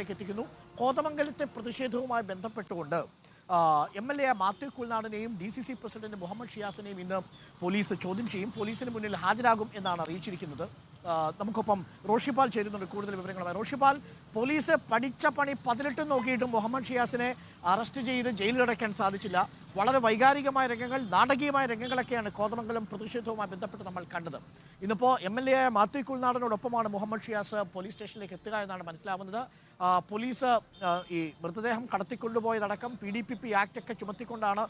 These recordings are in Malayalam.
സ്റ്റേഷനിലേക്ക് എത്തിക്കുന്നു. കോതമംഗലത്തെ പ്രതിഷേധവുമായി ബന്ധപ്പെട്ടുകൊണ്ട് M L A Mathew കുൽനാടിനെയും D C C president Muhammad ഷിയാസിനെയും ഇന്ന് പോലീസ് ചോദ്യം ചെയ്യും. പോലീസിന് മുന്നിൽ ഹാജരാകും എന്നാണ് അറിയിച്ചിരിക്കുന്നത്. നമുക്കൊപ്പം റോഷിപാൽ ചേരുന്നുണ്ട് കൂടുതൽ വിവരങ്ങളുമായി. റോഷിപാൽ പോലീസ് പഠിച്ച പണി പതിനെട്ട് നോക്കിയിട്ടും മുഹമ്മദ് ഷിയാസിനെ അറസ്റ്റ് ചെയ്ത് ജയിലിലടയ്ക്കാൻ സാധിച്ചില്ല. വളരെ വൈകാരികമായ രംഗങ്ങൾ നാടകീയമായ രംഗങ്ങളൊക്കെയാണ് കോതമംഗലം പ്രതിഷേധവുമായി ബന്ധപ്പെട്ട് നമ്മൾ കണ്ടത്. ഇന്നിപ്പോൾ എം എൽ എ ആയ മാത്യു മുഹമ്മദ് ഷിയാസ് പോലീസ് സ്റ്റേഷനിലേക്ക് എത്തുക എന്നാണ് മനസ്സിലാവുന്നത്. പോലീസ് ഈ മൃതദേഹം കടത്തിക്കൊണ്ടുപോയതടക്കം P D P P act ഒക്കെ ചുമത്തിക്കൊണ്ടാണ്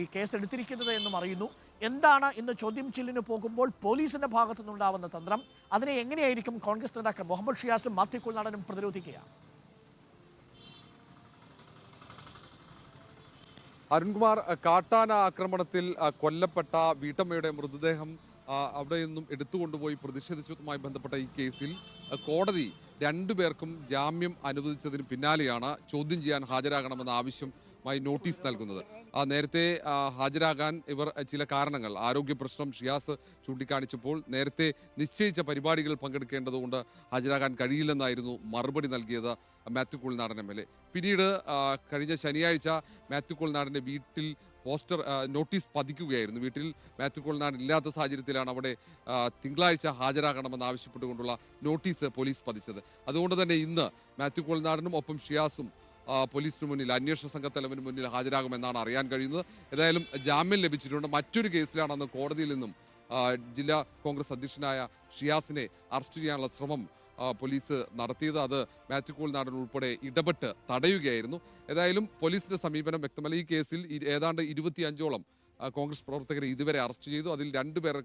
ഈ കേസ് എടുത്തിരിക്കുന്നത് എന്നും അറിയുന്നു. എന്താണ് ഇന്ന് ചോദ്യം ചെയ്യലിന് പോകുമ്പോൾ പോലീസിന്റെ ഭാഗത്തു നിന്നുണ്ടാവുന്ന തന്ത്രം? അതിനെ എങ്ങനെയായിരിക്കും കോൺഗ്രസ് നേതാക്കൾ മുഹമ്മദ് ഷിയാസും മാത്യു നടനും പ്രതിരോധിക്കുക? അരുൺകുമാർ കാട്ടാന ആക്രമണത്തിൽ കൊല്ലപ്പെട്ട വീട്ടമ്മയുടെ മൃതദേഹം അവിടെ നിന്നും എടുത്തുകൊണ്ടുപോയി പ്രതിഷേധിച്ചതുമായി ബന്ധപ്പെട്ട ഈ കേസിൽ കോടതി രണ്ടുപേർക്കും ജാമ്യം അനുവദിച്ചതിന് പിന്നാലെയാണ് ചോദ്യം ചെയ്യാൻ ഹാജരാകണമെന്ന ആവശ്യമായി നോട്ടീസ് നൽകുന്നത്. നേരത്തെ ഹാജരാകാൻ ഇവർ ചില കാരണങ്ങൾ. ആരോഗ്യ പ്രശ്നം ഷിയാസ് ചൂണ്ടിക്കാണിച്ചപ്പോൾ നേരത്തെ നിശ്ചയിച്ച പരിപാടികൾ പങ്കെടുക്കേണ്ടതുകൊണ്ട് ഹാജരാകാൻ കഴിയില്ലെന്നായിരുന്നു മറുപടി നൽകിയത് Mathew Kulnadan M L A. പിന്നീട് കഴിഞ്ഞ ശനിയാഴ്ച മാത്യു നാടന്റെ വീട്ടിൽ പോസ്റ്റർ നോട്ടീസ് പതിക്കുകയായിരുന്നു. വീട്ടിൽ മാത്യു കുൾനാടൻ ഇല്ലാത്ത സാഹചര്യത്തിലാണ് അവിടെ തിങ്കളാഴ്ച ഹാജരാകണമെന്ന് ആവശ്യപ്പെട്ടുകൊണ്ടുള്ള നോട്ടീസ് പോലീസ് പതിച്ചത്. അതുകൊണ്ട് തന്നെ ഇന്ന് മാത്യു കുൾനാടനും ഒപ്പം ഷിയാസും പോലീസിന് മുന്നിൽ അന്വേഷണ സംഘത്തലവന് മുന്നിൽ ഹാജരാകുമെന്നാണ് അറിയാൻ കഴിയുന്നത്. ഏതായാലും ജാമ്യം ലഭിച്ചിട്ടുണ്ട്. മറ്റൊരു കേസിലാണ് അന്ന് കോടതിയിൽ നിന്നും ജില്ലാ കോൺഗ്രസ് അധ്യക്ഷനായ ഷിയാസിനെ അറസ്റ്റ് ചെയ്യാനുള്ള ശ്രമം പോലീസ് നടത്തിയത്. അത് മാത്യു കോൾനാടൻ ഉൾപ്പെടെ ഇടപെട്ട് തടയുകയായിരുന്നു. ഏതായാലും പോലീസിന്റെ സമീപനം വ്യക്തമല്ല. ഈ കേസിൽ ഏതാണ്ട് ഇരുപത്തിയഞ്ചോളം കോൺഗ്രസ് പ്രവർത്തകരെ ഇതുവരെ അറസ്റ്റ് ചെയ്തു. അതിൽ രണ്ടുപേർ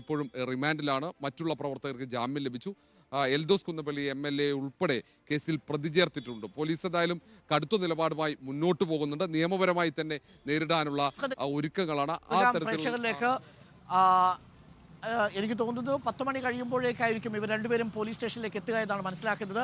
ഇപ്പോഴും റിമാൻഡിലാണ്. മറ്റുള്ള പ്രവർത്തകർക്ക് ജാമ്യം ലഭിച്ചു. Eldhose Kunnappilly M L A ഉൾപ്പെടെ കേസിൽ പ്രതി ചേർത്തിട്ടുണ്ട് പോലീസ് എന്തായാലും കടുത്ത നിലപാടുമായി മുന്നോട്ട് പോകുന്നുണ്ട്. നിയമപരമായി തന്നെ നേരിടാനുള്ള ഒരുക്കങ്ങളാണ്. ആ തരത്തിലേക്ക് എനിക്ക് തോന്നുന്നു പത്ത് മണി കഴിയുമ്പോഴേക്കായിരിക്കും ഇവർ രണ്ടുപേരും പോലീസ് സ്റ്റേഷനിലേക്ക് എത്തുക എന്നാണ് മനസ്സിലാക്കുന്നത്.